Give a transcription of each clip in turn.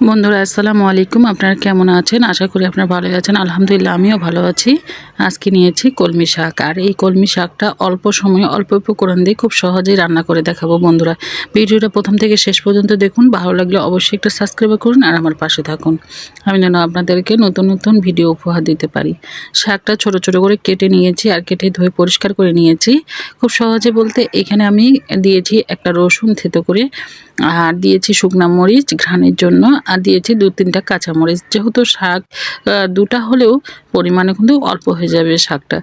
বন্ধুরা, আসসালামু আলাইকুম। আপনারা কেমন আছেন? আশা করি আপনারা ভালো আছেন। আলহামদুলিল্লাহ, আমিও ভালো আছি। আজকে নিয়েছি কলমি শাক। আর এই কলমি শাকটা অল্প সময়ে অল্প অল্প উপকরণ দিয়ে খুব সহজেই রান্না করে দেখাবো বন্ধুরা। ভিডিওটা প্রথম থেকে শেষ পর্যন্ত দেখুন। ভালো লাগলে অবশ্যই একটা সাবস্ক্রাইব করুন আর আমার পাশে থাকুন। আমি যেন আপনাদেরকে নতুন নতুন ভিডিও উপহার দিতে পারি। শাকটা ছোট ছোট করে কেটে নিয়েছি আর কেটে ধুয়ে পরিষ্কার করে নিয়েছি। খুব সহজে বলতে এখানে আমি দিয়েছি একটা রসুন থেতো করে। আর দিয়েছি শুকনা মরিচ, ঘ্রাণের জন্য আর দিয়েছি দু তিনটা কাঁচামরিচ। যেহেতু শাক দুটা হলেও পরিমাণে কিন্তু অল্প হয়ে যাবে শাকটা।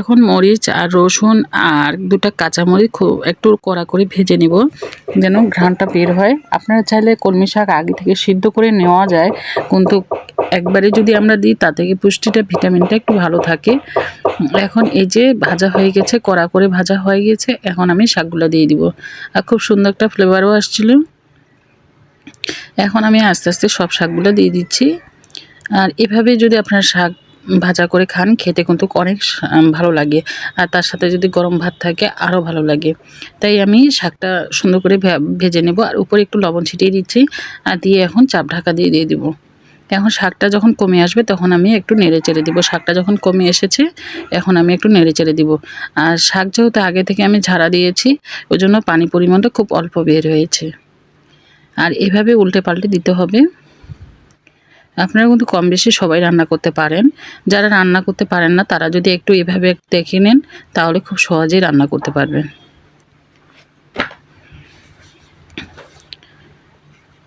এখন মরিচ আর রসুন আর দুটা কাঁচামরিচ খুব একটু কড়া করে ভেজে নিব যেন ঘ্রাণটা বের হয়। আপনারা চাইলে কলমি শাক আগে থেকে সিদ্ধ করে নেওয়া যায়, কিন্তু একবারে যদি আমরা দিই তা থেকে পুষ্টিটা, ভিটামিনটা একটু ভালো থাকে। এখন এই যে ভাজা হয়ে গেছে, কড়া করে ভাজা হয়ে গেছে, এখন আমি শাকগুলো দিয়ে দিব। আর খুব সুন্দর একটা ফ্লেভারও আসছিল। এখন আমি আস্তে আস্তে সব শাকগুলো দিয়ে দিচ্ছি। আর এভাবে যদি আপনার শাক ভাজা করে খান, খেতে কিন্তু অনেক ভালো লাগে। আর তার সাথে যদি গরম ভাত থাকে, আরও ভালো লাগে। তাই আমি শাকটা সুন্দর করে ভেজে নেব। আর উপরে একটু লবণ ছিটিয়ে দিচ্ছি। আর দিয়ে এখন চাপ ঢাকা দিয়ে দিয়ে দিব। এখন শাকটা যখন কমে আসবে, তখন আমি একটু নেড়ে চেড়ে দিব। শাকটা যখন কমে এসেছে, এখন আমি একটু নেড়ে চেড়ে দিব। আর শাক যেহেতু আগে থেকে আমি ঝাড়া দিয়েছি, ওই জন্য পানি পরিমাণটা খুব অল্প বের হয়েছে। আর এভাবে উল্টে পাল্টে দিতে হবে। আপনারা কিন্তু কম বেশি সবাই রান্না করতে পারেন। যারা রান্না করতে পারেন না, তারা যদি একটু এভাবে দেখে নেন, তাহলে খুব সহজেই রান্না করতে পারবেন।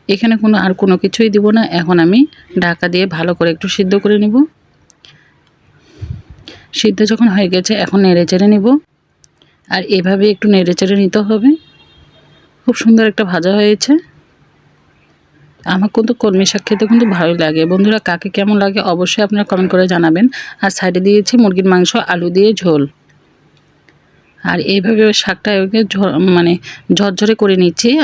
এখানে কোনো আর কোনো কিছুই দিব না। এখন আমি ঢাকা দিয়ে ভালো করে একটু সিদ্ধ করে নিব। সিদ্ধ যখন হয়ে গেছে, এখন নেড়ে চেড়ে নিব। আর এভাবে একটু নেড়ে চেড়ে নিতে হবে। খুব সুন্দর একটা ভাজা হয়েছে। আমার কিন্তু কলমি শাক খেতে কিন্তু ভালোই লাগে। বন্ধুরা, কাকে কেমন লাগে অবশ্যই আপনারা কমেন্ট করে জানাবেন। আর সাইডে দিয়েছি মুরগির মাংস, আলু দিয়ে ঝোল। আর এইভাবে শাকটা মানে ঝরঝরে করে নিচ্ছি।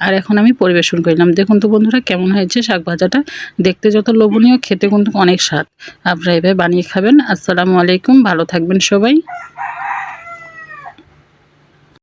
আর এখন আমি পরিবেশন করলাম। দেখুন তো বন্ধুরা, কেমন হয়েছে শাক ভাজাটা। দেখতে যত লোভনীয়, খেতে কিন্তু অনেক স্বাদ। আপনারা এভাবে বানিয়ে খাবেন। আসসালামু আলাইকুম। ভালো থাকবেন সবাই।